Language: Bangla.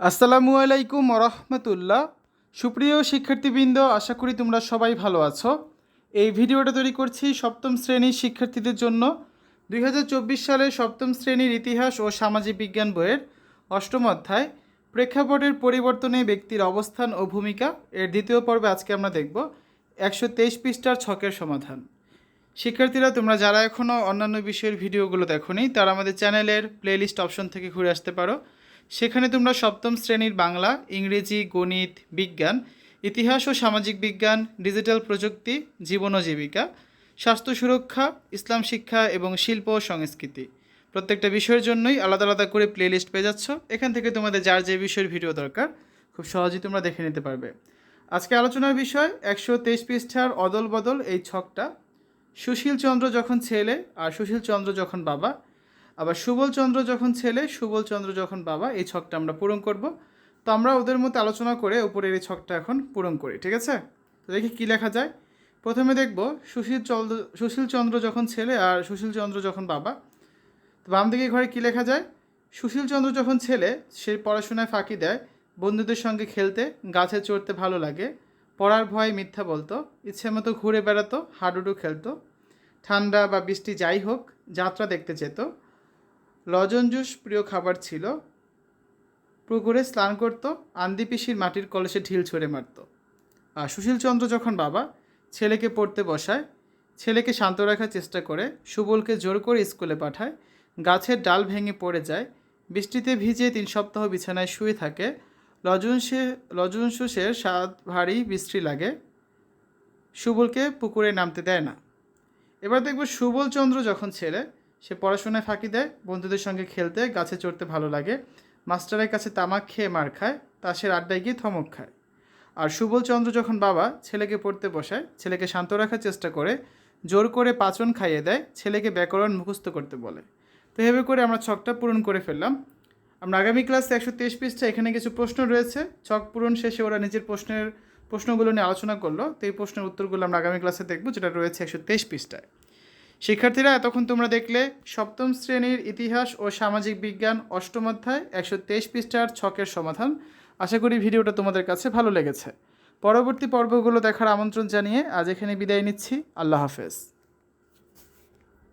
আসসালামু আলাইকুম রহমতুল্লাহ সুপ্রিয় শিক্ষার্থীবৃন্দ, আশা করি তোমরা সবাই ভালো আছো। এই ভিডিওটা তৈরি করছি সপ্তম শ্রেণির শিক্ষার্থীদের জন্য। দুই সালে সপ্তম শ্রেণির ইতিহাস ও সামাজিক বিজ্ঞান বইয়ের অষ্টম অধ্যায়। প্রেক্ষাপটের পরিবর্তনে ব্যক্তির অবস্থান ও ভূমিকা। এর দ্বিতীয় পর্বে আজকে আমরা দেখব একশো তেইশ পৃষ্ঠার ছকের সমাধান। শিক্ষার্থীরা, তোমরা যারা এখনও অন্যান্য বিষয়ের ভিডিওগুলো দেখোনি, তারা আমাদের চ্যানেলের প্লেলিস্ট অপশন থেকে ঘুরে আসতে পারো। সেখানে তোমরা সপ্তম শ্রেণির বাংলা, ইংরেজি, গণিত, বিজ্ঞান, ইতিহাস ও সামাজিক বিজ্ঞান, ডিজিটাল প্রযুক্তি, জীবন ও জীবিকা, স্বাস্থ্য সুরক্ষা, ইসলাম শিক্ষা এবং শিল্প ও সংস্কৃতি। প্রত্যেকটা বিষয়ের জন্যই আলাদা আলাদা করে প্লেলিস্ট পেয়ে যাচ্ছ। এখান থেকে তোমাদের যার যে বিষয়ের ভিডিও দরকার, খুব সহজেই তোমরা দেখে নিতে পারবে। আজকে আলোচনার বিষয়, একশো তেইশ পৃষ্ঠার অদল বদল এই ছকটা। সুশীল চন্দ্র যখন ছেলে আর সুশীল চন্দ্র যখন বাবা আবার সুবলচন্দ্র যখন ছেলে সুবলচন্দ্র যখন বাবা, এই ছকটা আমরা পূরণ করব। তো আমরা ওদের মধ্যে আলোচনা করে উপরের এই ছকটা এখন পূরণ করি, ঠিক আছে? তো দেখি কী লেখা যায়। প্রথমে দেখব, সুশীল চন্দ্র সুশীল চন্দ্র যখন ছেলে আর সুশীল চন্দ্র যখন বাবা, তো বাম দিকে ঘরে কী লেখা যায়? সুশীল চন্দ্র যখন ছেলে, সে পড়াশোনায় ফাঁকি দেয়, বন্ধুদের সঙ্গে খেলতে, গাছে চড়তে ভালো লাগে, পড়ার ভয়ে মিথ্যা বলতো, ইচ্ছে মতো ঘুরে বেড়াতো, হাডুডু খেলতো, ঠান্ডা বা বৃষ্টি যাই হোক, যাত্রা দেখতে যেত লজন জুস প্রিয় খাবার ছিল। পুকুরে স্নান করতো, আন্দি পিসির মাটির কলসে ঢিল ছুঁড়ে মারত। আর সুশীলচন্দ্র যখন বাবা, ছেলেকে পড়তে বসায়, ছেলেকে শান্ত রাখার চেষ্টা করে, সুবলকে জোর করে স্কুলে পাঠায়, গাছের ডাল ভেঙে পড়ে যায়, বৃষ্টিতে ভিজে তিন সপ্তাহ বিছানায় শুয়ে থাকে লজনসে লজনসুসের স্বাদ ভারী বৃষ্টি লাগে, সুবলকে পুকুরে নামতে দেয় না। এবার দেখব সুবলচন্দ্র যখন ছেলে সে পড়াশোনায় ফাঁকি দেয়, বন্ধুদের সঙ্গে খেলতে, গাছে চড়তে ভালো লাগে। মাস্টারের কাছে তামাক খেয়ে মার খায়, তাসের আড্ডায় গিয়ে থমক খায়। আর সুবলচন্দ্র যখন বাবা ছেলেকে পড়তে বসায়, ছেলেকে শান্ত রাখার চেষ্টা করে, জোর করে পাচন খাইয়ে দেয়, ছেলেকে ব্যাকরণ মুখস্থ করতে বলে। তো এভাবে করে আমরা ছকটা পূরণ করে ফেললাম। আমরা আগামী ক্লাসে একশো তেইশ পৃষ্ঠা এখানে কিছু প্রশ্ন রয়েছে। ছক পূরণ শেষে ওরা নিজের প্রশ্নের, প্রশ্নগুলো নিয়ে আলোচনা করল। তো এই প্রশ্নের উত্তরগুলো আমরা আগামী ক্লাসে দেখব, যেটা রয়েছে একশো তেইশ পৃষ্ঠায়। শিক্ষার্থীরা, এতক্ষণ তোমরা দেখলে সপ্তম শ্রেণির ইতিহাস ও সামাজিক বিজ্ঞান অষ্টম অধ্যায় একশো তেইশ পৃষ্ঠার ছকের সমাধান। আশা করি ভিডিওটা তোমাদের কাছে ভালো লেগেছে। পরবর্তী পর্বগুলো দেখার আমন্ত্রণ জানিয়ে আজ এখানে বিদায় নিচ্ছি। আল্লাহ হাফেজ।